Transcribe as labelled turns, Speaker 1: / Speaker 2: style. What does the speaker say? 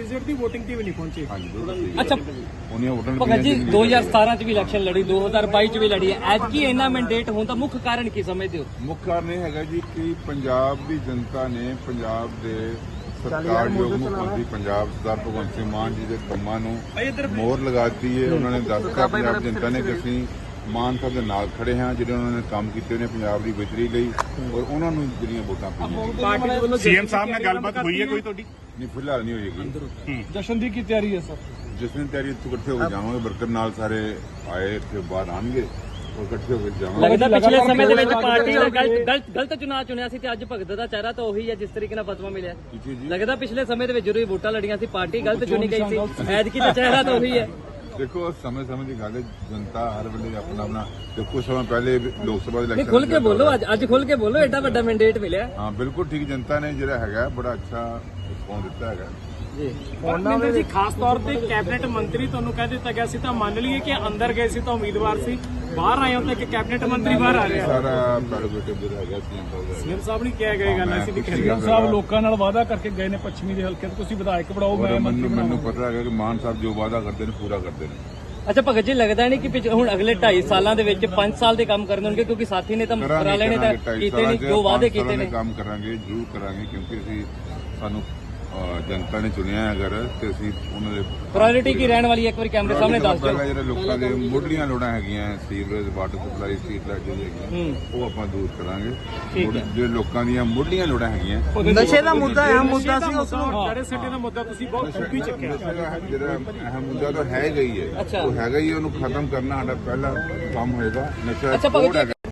Speaker 1: Visit ਦੀ VOTING ਤੇ ਵੀ ਨਹੀਂ ਪਹੁੰਚੇ।
Speaker 2: ਹਾਂਜੀ ਬਿਲਕੁਲ ਸਹੀ
Speaker 3: ਅੱਛਾ
Speaker 2: ਉਹਨੀਆਂ ਵੋਟਾਂ
Speaker 3: ਭਗਤ ਜੀ 2017 ਚ ਵੀ ਇਲੈਕਸ਼ਨ ਲੜੀ 2022 ਚ ਵੀ ਲੜੀ ਹੈ। ਐਤਕੀ ਇੰਨਾ ਮੈਂਡੇਟ ਹੋਣ ਦਾ ਮੁੱਖ ਕਾਰਨ ਕੀ ਸਮਝਦੇ ਹੋ?
Speaker 2: ਮੁੱਖ ਕਾਰਨ ਇਹ ਹੈਗਾ ਜੀ ਕਿ ਪੰਜਾਬ ਦੀ ਜਨਤਾ ਨੇ ਪੰਜਾਬ ਦੇ ਸਤਿਕਾਰਯੋਗ ਮੁੱਖ ਮੰਤਰੀ ਪੰਜਾਬ ਸਰਦਾਰ ਭਗਵੰਤ ਸਿੰਘ ਮਾਨ ਜੀ ਦੇ ਕੰਮਾਂ ਨੂੰ ਮੋਹਰ ਲਗਾਤੀ ਹੈ। ਉਹਨਾਂ ਨੇ ਦੱਸਤਾ ਪੰਜਾਬ ਦੀ ਜਨਤਾ ਨੇ ਕਿ ਅਸੀਂ ਮਾਨ ਸਾਹਿਬ ਦੇ ਨਾਲ ਖੜੇ ਹਾਂ ਜਿਹੜੇ ਉਹਨਾਂ ਨੇ ਕੰਮ ਕੀਤੇ ਨੇ ਪੰਜਾਬ ਦੀ ਬਿਹਤਰੀ ਲਈ ਔਰ ਉਹਨਾਂ ਨੂੰ ਜਿਹੜੀਆਂ ਵੋਟਾਂ ਪਈਆਂ
Speaker 4: ਸੀਐਮ ਸਾਹਿਬ ਨਾਲ ਗੱਲਬਾਤ ਹੋਈ ਹੈ। ਕੋਈ ਤੁਹਾਡੀ?
Speaker 2: ਨਹੀਂ ਫਿਲਹਾਲ ਨਹੀਂ ਹੋਏਗੀ।
Speaker 1: ਜਸ਼ਨ ਦੀ ਕੀ ਤਿਆਰੀ ਹੈ ਸਰ?
Speaker 2: ਜਿਸ ਦਿਨ ਤਿਆਰੀ ਇੱਥੇ ਇਕੱਠੇ ਹੋ ਕੇ ਜਾਵਾਂਗੇ ਵਰਕਰ ਨਾਲ ਸਾਰੇ ਆਏ ਇੱਥੇ ਬਾਹਰ ਆਣਗੇ ਔਰ ਇਕੱਠੇ ਹੋ ਕੇ ਜਾਵਾਂਗੇ।
Speaker 3: ਲੱਗਦਾ ਪਿਛਲੇ ਸਮੇਂ ਦੇ ਵਿੱਚ ਪਾਰਟੀ ਦਾ ਗਲਤ ਗਲਤ ਗਲਤ ਚੁਣਾਵ ਚੁਣਿਆ ਸੀ ਤੇ ਅੱਜ ਭਗਤ ਦਾ ਚਿਹਰਾ ਤਾਂ ਉਹੀ ਹੈ ਜਿਸ ਤਰੀਕੇ ਨਾਲ ਫਤਵਾ ਮਿਲਿਆ।
Speaker 2: ਜੀ ਜੀ।
Speaker 3: ਲੱਗਦਾ ਪਿਛਲੇ ਸਮੇਂ ਦੇ ਵਿੱਚ ਜਦੋਂ ਇਹ ਵੋਟਾਂ ਲੜੀਆਂ ਸੀ ਪਾਰਟੀ ਗਲਤ ਚੁਣੀ ਗਈ ਸੀ। ਐਤਕੀ ਦਾ ਚਿਹਰਾ ਤਾਂ ਉਹੀ ਹੈ।
Speaker 2: ਦੇਖੋ ਸਮੇਂ ਸਮੇਂ ਦੀ ਗੱਲ ਹੈ ਜਨਤਾ ਹਰ ਵੇਲੇ ਆਪਣਾ ਆਪਣਾ ਤੇ ਕੁਝ ਸਮਾਂ ਪਹਿਲੇ ਲੋਕ ਸਭਾ ਦੇ
Speaker 3: ਨਹੀਂ
Speaker 2: ਇਲੈਕਸ਼ਨ
Speaker 3: ਖੁੱਲ ਕੇ ਬੋਲੋ ਅੱਜ ਅੱਜ ਖੁੱਲ ਕੇ ਬੋਲੋ ਐਡਾ ਵੱਡਾ ਮੈਂਡੇਟ ਮਿਲਿਆ।
Speaker 2: ਹਾਂ ਬਿਲਕੁਲ ਠੀਕ ਜਨਤਾ ਨੇ ਜਿਹੜਾ ਹੈਗਾ ਬੜਾ ਅੱਛਾ ਰਿਸਪੌਂਸ ਦਿੱਤਾ ਹੈਗਾ।
Speaker 3: ਜੀ।
Speaker 1: ਮਨਿੰਦਰ ਜੀ ਖਾਸ ਤੌਰ ਤੇ ਕੈਬਨਿਟ ਮੰਤਰੀ ਤੁਹਾਨੂੰ ਕਹਿ ਦਿੱਤਾ ਗਿਆ ਸੀ ਤਾਂ ਮੰਨ ਲਈਏ ਕਿ ਅੰਦਰ ਗਏ ਸੀ ਤਾਂ ਉਮੀਦਵਾਰ ਸੀ ਬਾਹਰ ਆਏ ਹੋ ਤਾਂ ਇੱਕ ਕੈਬਨਿਟ ਮੰਤਰੀ ਬਾਹਰ ਆ ਰਿਹਾ।
Speaker 2: ਸਾਰਾ ਪ੍ਰੈਰੋਗੇਟਿਵ ਜਿਹੜਾ ਹੈਗਾ ਸੀਐਮ ਸਾਹਿਬ ਦਾ
Speaker 1: ਸੀਐਮ ਸਾਹਿਬ ਨੇ ਕਿਹਾ ਗਏ ਗੱਲ ਅਸੀਂ ਵੀ
Speaker 2: ਮੈਂ
Speaker 1: ਕਰੀ
Speaker 2: ਸਾਹਿਬ
Speaker 1: ਲੋਕਾਂ ਨਾਲ ਵਾਅਦਾ ਕਰਕੇ ਗਏ ਨੇ ਪੱਛਮੀ ਦੇ ਹਲਕੇ ਤੋਂ ਤੁਸੀਂ ਵਿਧਾਇਕ ਬਣਾਓ
Speaker 2: ਔਰ ਮੈਨੂੰ ਮੈਨੂੰ ਪਤਾ ਹੈਗਾ ਕਿ ਮਾਨ ਸਾਹਿਬ ਜੋ ਵਾਅਦਾ ਕਰਦੇ ਨੇ ਪੂਰਾ ਕਰਦੇ ਨੇ।
Speaker 3: ਅੱਛਾ ਭਗਤ ਜੀ ਲੱਗਦਾ ਨਹੀਂ ਕਿ ਹੁਣ ਅਗਲੇ 2.5 ਸਾਲਾਂ ਦੇ ਵਿੱਚ 5 ਸਾਲ ਦੇ ਕੰਮ ਕਰਨੇ ਹੋਣਗੇ ਕਿਉਂਕਿ ਸਾਥੀ ਨੇ ਤਾਂ ਮੁਕਰਾਲੇ ਨੇ ਤਾਂ ਕੀਤੇ ਨਹੀਂ ਜੋ ਵਾਅਦੇ ਕੀਤੇ ਨੇ।
Speaker 2: ਕੰਮ ਕਰਾਂਗੇ ਜ਼ਰੂਰ ਕਰਾਂਗੇ ਕਿਉਂਕਿ ਅਸੀਂ ਸਾਨੂੰ ਜਨਤਾ ਨੇ ਚੁਣਿਆ ਹੈ ਅਗਰ ਤੇ ਅਸੀਂ ਉਹਨਾਂ ਦੇ
Speaker 3: ਪ੍ਰਾਇੋਰਟੀ ਕੀ ਰਹਿਣ ਵਾਲੀ ਹੈ? ਇੱਕ ਵਾਰੀ ਕੈਮਰੇ ਸਾਹਮਣੇ ਦੱਸ ਦਿਓ।
Speaker 2: ਜਿਹੜੇ ਲੋਕਾਂ ਦੇ ਮੁੱਢਲੀਆਂ ਲੋੜਾਂ ਹੈਗੀਆਂ sewerage water supply street light ਜਿਹੜੀ ਹੈਗੀਆਂ ਉਹ ਆਪਾਂ ਦੂਰ ਕਰਾਂਗੇ। ਜਿਹੜੇ ਲੋਕਾਂ ਦੀਆਂ ਮੁੱਢਲੀਆਂ ਲੋੜਾਂ ਹੈਗੀਆਂ
Speaker 1: ਨਸ਼ੇ ਦਾ ਮੁੱਦਾ ਹੈ ਮੁੱਦਾ ਸੀ ਉਸ ਨੂੰ। ਜਿਹੜੇ ਸੱਟੇ ਦਾ ਮੁੱਦਾ ਤੁਸੀਂ ਬਹੁਤ ਖੂਬੀ ਚੱਕਿਆ।
Speaker 2: ਜਿਹੜਾ ਅਹਿਮ ਮੁੱਦਾ ਤਾਂ ਹੈਗਾ ਹੀ ਹੈ।
Speaker 3: ਅੱਛਾ।
Speaker 2: ਉਹ ਹੈਗਾ ਹੀ ਹੈ, ਉਹਨੂੰ ਖਤਮ ਕਰਨਾ ਸਾਡਾ ਪਹਿਲਾ ਕੰਮ ਹੋਏਗਾ। ਨਸ਼ਾ